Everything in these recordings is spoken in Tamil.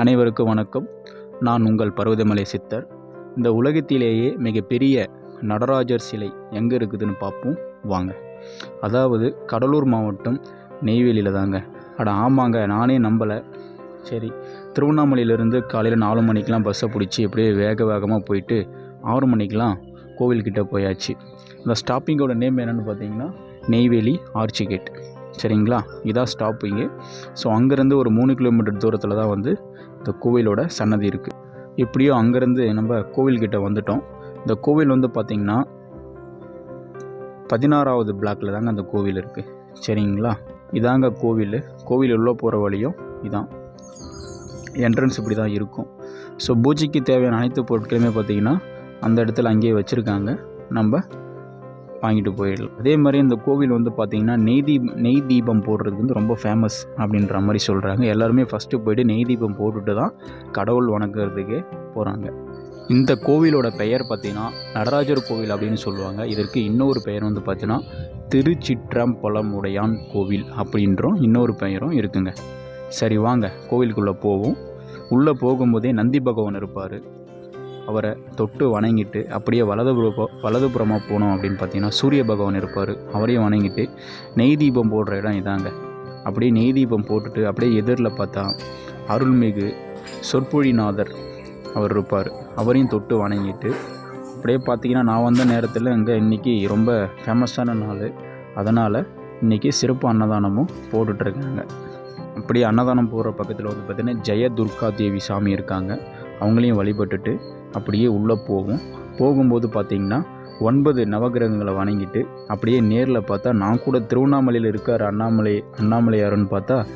அனைவருக்கும் வணக்கம். நான் உங்கள் பர்வதமலை சித்தர். இந்த உலகத்திலேயே மிகப்பெரிய நடராஜர் சிலை எங்கே இருக்குதுன்னு பார்ப்போம். வாங்க. அதாவது கடலூர் மாவட்டம் நெய்வேலியில் தாங்க. அட ஆமாங்க. நானே நம்பலை. சரி திருவண்ணாமலையிலேருந்து காலையில் நாலு மணிக்கெலாம் பஸ்ஸை பிடிச்சி அப்படியே வேக வேகமாக போயிட்டு ஆறு மணிக்கெலாம் கோவில்கிட்ட போயாச்சு. இந்த ஸ்டாப்பிங்கோட நேம் என்னென்னு பார்த்தீங்கன்னா நெய்வேலி ஆர்ச்சி கேட் சரிங்களா? இதான் ஸ்டாப்பிங்கு ஸோ அங்கேருந்து ஒரு மூணு கிலோமீட்டர் தூரத்தில் தான் வந்து இந்த கோவிலோட சன்னதி இருக்குது எப்படியோ அங்கேருந்து நம்ம கோவில்கிட்ட வந்துட்டோம். இந்த கோவில் வந்து பார்த்திங்கன்னா பதினாறாவது பிளாக்கில் தாங்க அந்த கோவில் இருக்குது சரிங்களா? இதாங்க கோவில். கோவில் உள்ளே போகிற வழியும் இதான். என்ட்ரன்ஸ் இப்படி தான் இருக்கும். ஸோ பூஜைக்கு தேவையான அனைத்து பொருட்களுமே பார்த்திங்கன்னா அந்த இடத்துல அங்கேயே வச்சுருக்காங்க. நம்ம வாங்கிட்டு போயிடலாம். அதே மாதிரி இந்த கோவில் வந்து பார்த்திங்கன்னா நெய் தீபம் நெய் தீபம் போடுறது வந்து ரொம்ப ஃபேமஸ் அப்படின்ற மாதிரி சொல்கிறாங்க எல்லாருமே ஃபஸ்ட்டு போயிட்டு நெய் தீபம் போட்டுட்டு தான் கடவுள் வணங்குறதுக்கே போகிறாங்க இந்த கோவிலோட பெயர் பார்த்திங்கன்னா நடராஜர் கோவில் அப்படின்னு சொல்லுவாங்க. இதற்கு இன்னொரு பெயர் வந்து பார்த்தீங்கன்னா திருச்சிற்றம்பலமுடையான் கோவில் அப்படின்றோம் இன்னொரு பெயரும் இருக்குங்க. சரி வாங்க கோவிலுக்குள்ளே போவோம். உள்ளே போகும்போதே நந்தி பகவான் இருப்பார். அவரை தொட்டு வணங்கிட்டு அப்படியே வலதுபுற வலதுபுறமாக போனோம் அப்படின்னு பார்த்தீங்கன்னா சூரிய பகவான் இருப்பார். அவரையும் வணங்கிட்டு நெய் தீபம் போடுற இடம் இதாங்க. அப்படியே நெய் தீபம் போட்டுட்டு அப்படியே எதிரில் பார்த்தா அருள்மிகு சொற்பொழிநாதர் அவர் இருப்பார். அவரையும் தொட்டு வணங்கிட்டு அப்படியே பார்த்தீங்கன்னா நான் வந்த நேரத்தில் இங்கே இன்றைக்கி ரொம்ப ஃபேமஸான நாள். அதனால் இன்றைக்கி சிறப்பு அன்னதானமும் போட்டுட்ருக்காங்க அப்படியே அன்னதானம் போகிற பக்கத்தில் வந்து பார்த்திங்கன்னா ஜெய துர்கா தேவி சாமி இருக்காங்க. அவங்களையும் வழிபட்டுட்டு அப்படியே உள்ளே போவோம் போகும்போது பார்த்திங்கன்னா ஒன்பது நவகிரகங்களை வணங்கிட்டு அப்படியே நேரில் பார்த்தா நான் கூட திருவண்ணாமலையில் இருக்கார் அண்ணாமலை அண்ணாமலையாருன்னு பார்த்தா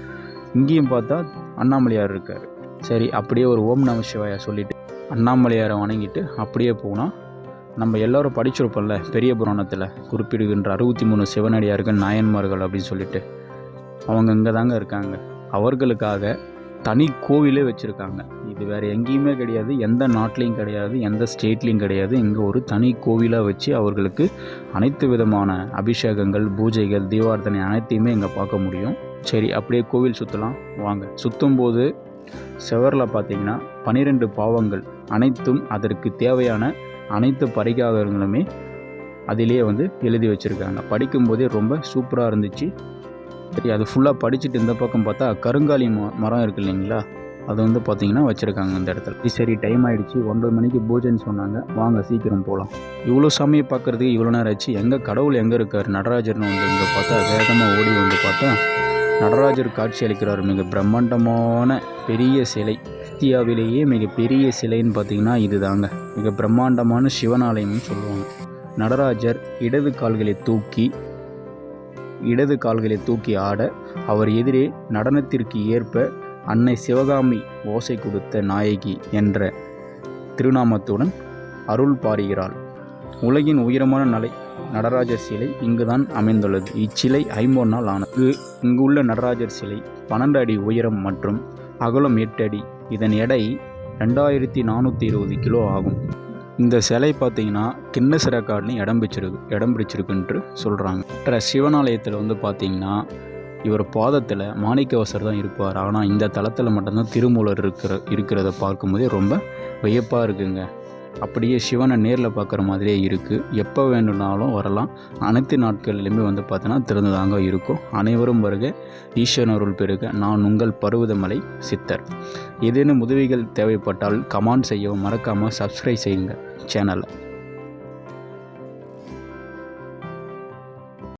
இங்கேயும் பார்த்தா அண்ணாமலையார் இருக்கார். சரி அப்படியே ஒரு ஓம் நம சிவாயா சொல்லிவிட்டு அண்ணாமலையாரை வணங்கிட்டு அப்படியே போனால் நம்ம எல்லோரும் படிச்சிருப்போம்ல பெரிய புராணத்தில் குறிப்பிடுகின்ற அறுபத்தி மூணு சிவனடியார்கள் நாயன்மார்கள் அப்படின்னு சொல்லிட்டு. அவங்க இங்கே தாங்க இருக்காங்க. அவர்களுக்காக தனி கோவிலே வச்சுருக்காங்க. இது வேறு எங்கேயுமே கிடையாது எந்த நாட்டிலையும் கிடையாது எந்த ஸ்டேட்லேயும் கிடையாது. இங்கே ஒரு தனி கோவிலாக வச்சு அவர்களுக்கு அனைத்து விதமான அபிஷேகங்கள் பூஜைகள் தீபார்த்தனை அனைத்தையுமே இங்கே பார்க்க முடியும். சரி அப்படியே கோவில் சுற்றலாம் வாங்க. சுற்றும் போது செவரில் பார்த்தீங்கன்னா பனிரெண்டு பாவங்கள் அனைத்தும் அதற்கு தேவையான அனைத்து பரிகாரங்களுமே அதிலே வந்து எழுதி வச்சுருக்காங்க. படிக்கும்போதே ரொம்ப சூப்பராக இருந்துச்சு. சரி அது ஃபுல்லாக படிச்சுட்டு இந்த பக்கம் பார்த்தா கருங்காலி ம மரம் இருக்கு இல்லைங்களா? அது வந்து பார்த்திங்கன்னா வச்சுருக்காங்க இந்த இடத்துல. சரி டைம் ஆகிடுச்சு ஒன்பது மணிக்கு பூஜைன்னு சொன்னாங்க. வாங்க சீக்கிரம் போகலாம் இவ்வளோ சாமியை பார்க்குறதுக்கு இவ்வளோ நேரம் ஆச்சு. எங்கே கடவுள் எங்கே இருக்கார்? நடராஜர்னு வந்து இங்கே பார்த்தா வேகமாக ஓடி வந்து பார்த்தா நடராஜர் காட்சி அளிக்கிறார். மிக பிரம்மாண்டமான பெரிய சிலை. இந்தியாவிலேயே மிக பெரிய சிலைன்னு பார்த்தீங்கன்னா இது தாங்க மிக பிரம்மாண்டமான சிவனாலயம்னு சொல்லுவாங்க. நடராஜர் இடது கால்களை தூக்கி இடது கால்களை தூக்கி ஆட அவர் எதிரே நடனத்திற்கு ஏற்ப அன்னை சிவகாமி ஓசை கொடுத்த நாயகி என்ற திருநாமத்துடன் அருள் பாருகிறாள் உலகின் உயரமான நலை நடராஜர் சிலை இங்குதான் அமைந்துள்ளது. இச்சிலை ஐம்பது நாள் ஆனது இங்கு உள்ள நடராஜர் சிலை பன்னெண்டு அடி உயரம் மற்றும் அகலம் எட்டு அடி. இதன் எடை ரெண்டாயிரத்தி நானூற்றி இருபது கிலோ ஆகும். இந்த சிலை பார்த்தீங்கன்னா கின்னஸ் ரெக்கார்ட்லையும் இடம் பிடிச்சிருக்கு இடம் பிடிச்சிருக்குன்ட்டு சொல்கிறாங்க மற்ற சிவனாலயத்தில் வந்து பார்த்திங்கன்னா இவர் பாதத்தில் மாணிக்கவசர் தான் இருப்பார். ஆனால் இந்த தளத்தில் மட்டும்தான் திருமூலர் இருக்கிற இருக்கிறத பார்க்கும்போதே ரொம்ப வியப்பாக இருக்குங்க. அப்படியே சிவனை நேரில் பார்க்குற மாதிரியே இருக்குது எப்போ வேணும்னாலும் வரலாம். அனைத்து நாட்கள்லையுமே வந்து பார்த்தோன்னா திறந்துதாங்க இருக்கும். அனைவரும் வருக ஈஸ்வரன் அருள் பெருக நான் உங்கள் பருவதமலை சித்தர். ஏதேனும் உதவிகள் தேவைப்பட்டால் கமெண்ட் செய்யவும் மறக்காமல் சப்ஸ்கிரைப் செய்யுங்க. சேனலை.